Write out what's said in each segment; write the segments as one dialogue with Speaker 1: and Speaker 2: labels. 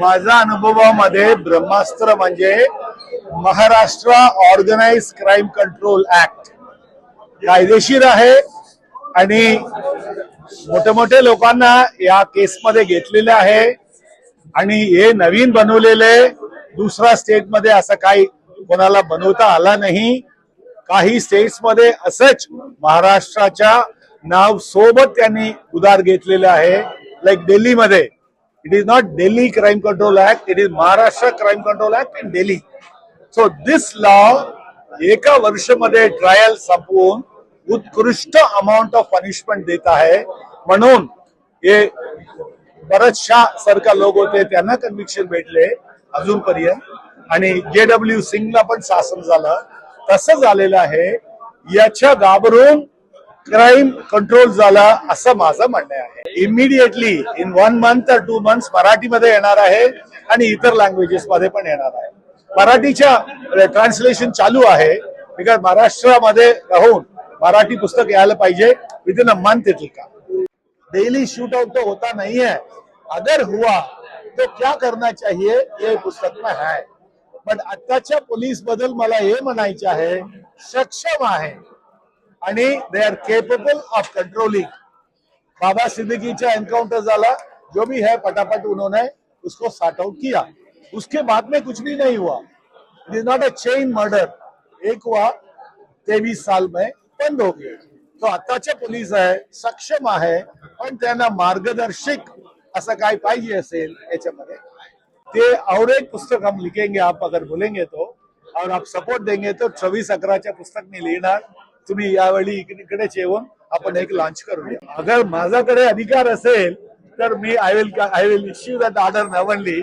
Speaker 1: माझ्या अनुभवामध्ये ब्रह्मास्त्र म्हणजे Maharashtra organise crime control act कायदेशीर आहे आणि मोठे मोठे लोकांना या केसमध्ये घेतलेले आहे आणि हे नवीन बनवलेले दुसऱ्या स्टेटमध्ये असं काही कोणाला बनवता आला नाही. काही स्टेट्समध्ये असंच महाराष्ट्राच्या नाव सोबत त्यांनी उदार घेतलेलं आहे. लाईक दिल्लीमध्ये it is not Delhi crime control act it is Maharashtra crime control act in Delhi so this law एका वर्षमध्ये ट्रायल संपवून उत्कृष्ट अमाऊंट ऑफ पनिशमेंट देत आहे म्हणून हे बरेचशा सारखा लोक होते त्यांना कन्व्हिक्शन भेटले अजूनपर्यंत आणि जे डब्ल्यू सिंगला पण शासन झालं तसं झालेलं आहे याच्या घाबरून क्राईम कंट्रोल झाला असं माझं म्हणणं आहे. इमिडिएटली इन वन मंथ तर टू मंथ मराठीमध्ये येणार आहे आणि इतर लँग्वेजेस मध्ये पण येणार आहे. मराठीच्या ट्रान्सलेशन चालू आहे. बिकॉज महाराष्ट्रामध्ये राहून मराठी पुस्तक यायला पाहिजे विद इन अ मंथ येतील का डेली शूट आउट तो होता नहीं है अगर हुआ तो क्या करना चाहिए? ये पुस्तक में है. बट आत्ताच्या पोलीसबद्दल मला हे म्हणायचे आहे सक्षम आहे. आणि they are capable of controlling Baba सिद्दीकीचा encounter झाला. जो भी है फटाफट उन्होंने उसको सॉर्ट आउट किया. उसके बाद में कुछ भी नहीं हुआ. It is not a chain murder एक हुआ तेवीस साल में बंद हो गया. तो आताचे पोलीस आहे सक्षम आहे पण त्यांना मार्गदर्शक असं काय पाहिजे असेल याच्यामध्ये. ते और एक पुस्तक हम लिखेंगे आप अगर बोलेंगे तो और आप सपोर्ट देंगे तो चोवीस अकराच्या पुस्तक मी लिहिणार. तुम्ही यावेळी इकडे- इकडेच येऊन आपण एक लॉन्च करूया. अगर माझ्याकडे अधिकार असेल तर मी I will I will issue that order नवनली.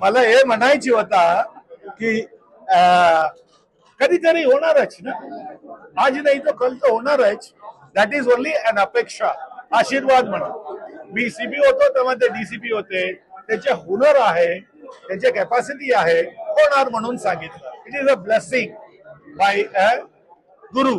Speaker 1: मला हे म्हणायची होता की कधीतरी होणारच ना? आज नाही तो कल तर होणारच. दॅट इज ओनली अन अपेक्षा आशीर्वाद म्हणा मी सीपी होतो तेव्हा ते डीसीपी होते. त्याचे हुनर आहे त्याचे कॅपॅसिटी आहे होणार म्हणून सांगितलं. It is a blessing by a guru